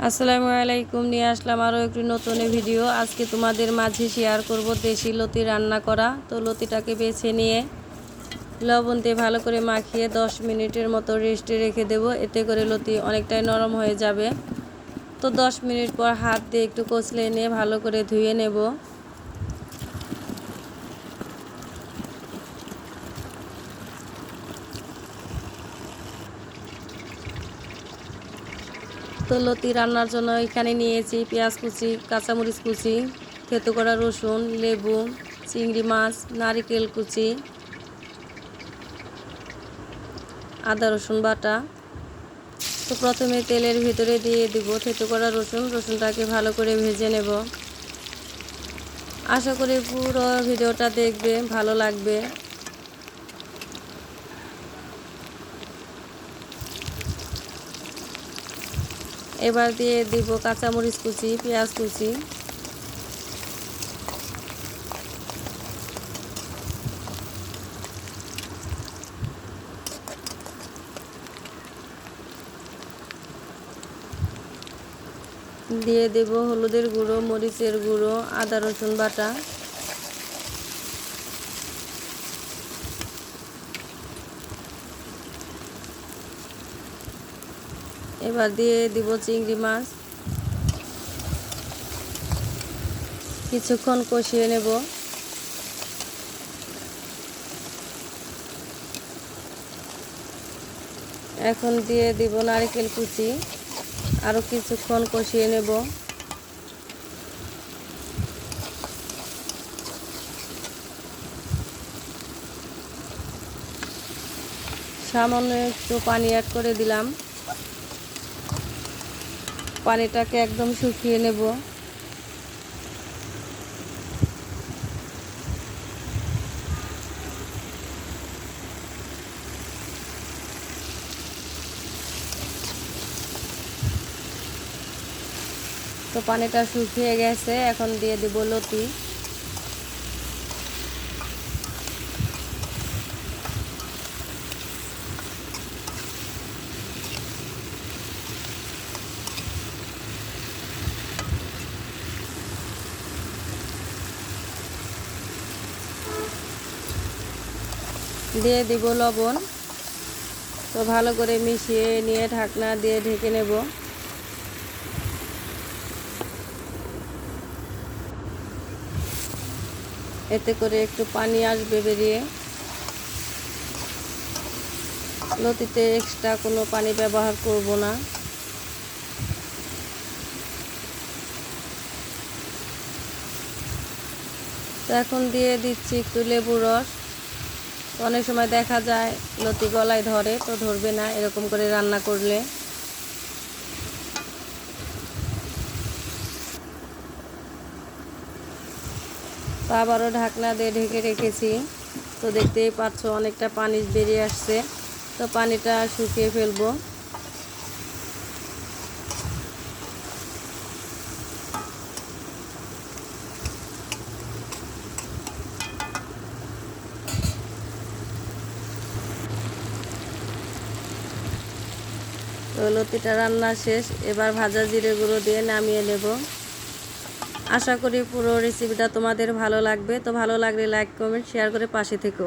আসসালামু আলাইকুম, নিয়ে আসলাম আরও একটি নতুন ভিডিও। আজকে তোমাদের মাঝে শেয়ার করব দেশি লতি রান্না করা। তো লতিটাকে বেছে নিয়ে লবণ দিয়ে ভালো করে মাখিয়ে 10 মিনিটের মতো রেস্টে রেখে দেব। এতে করে লতি অনেকটাই নরম হয়ে যাবে। তো 10 মিনিট পর হাত দিয়ে একটু কচলে নিয়ে ভালো করে ধুয়ে নেব। তো লতি রান্নার জন্য এখানে নিয়েছি পেঁয়াজ কুচি, কাঁচামরিচ কুচি, থেতো করা রসুন, লেবু, চিংড়ি মাছ, নারিকেল কুচি, আদা রসুন বাটা। তো প্রথমে তেলের ভিতরে দিয়ে দিব থেতো করা রসুন। রসুনটাকে ভালো করে ভেজে নেব। আশা করি পুরো ভিডিওটা দেখবে, ভালো লাগবে। এবার দিয়ে দিব কাঁচামরিচ কুচি, পেঁয়াজ কুচি। দিয়ে দেব হলুদের গুঁড়ো, মরিচের গুঁড়ো, আদা রসুন বাটা। এবার দিয়ে দিব চিংড়ি মাছ। কিছুক্ষণ কষিয়ে নেব। এখন দিয়ে দিব নারকেল কুচি। আরও কিছুক্ষণ কষিয়ে নেব। সামান্য একটু পানি অ্যাড করে দিলাম। পানিটাকে একদম শুকিয়ে নেব। তো পানিটা শুকিয়ে গেছে এখন দিয়ে দিব লতি। দিয়ে দিব লবণ। তো ভালো করে মিশিয়ে নিয়ে ঢাকনা দিয়ে ঢেকে নেব। এতে করে একটু পানি আসবে বেরিয়ে। লতিতে এক্সট্রা কোনো পানি ব্যবহার করব না। তো এখন দিয়ে দিচ্ছি একটু লেবু রস। অনেক সময় দেখা যায়, লতি গলায় ধরে তো ধরবে না, এরকম করে রান্না করলে। তো আবারও ঢাকনা দিয়ে ঢেকে রেখেছি। তো দেখতেই পাচ্ছ, অনেকটা পানি বেরিয়ে আসছে। তো পানিটা শুকিয়ে ফেলব। তো লতিটা রান্না শেষ। এবার ভাজা জিরে গুঁড়ো দিয়ে নামিয়ে নেব। আশা করি পুরো রেসিপিটা তোমাদের ভালো লাগবে। তো ভালো লাগলে লাইক কমেন্ট শেয়ার করে পাশে থেকো।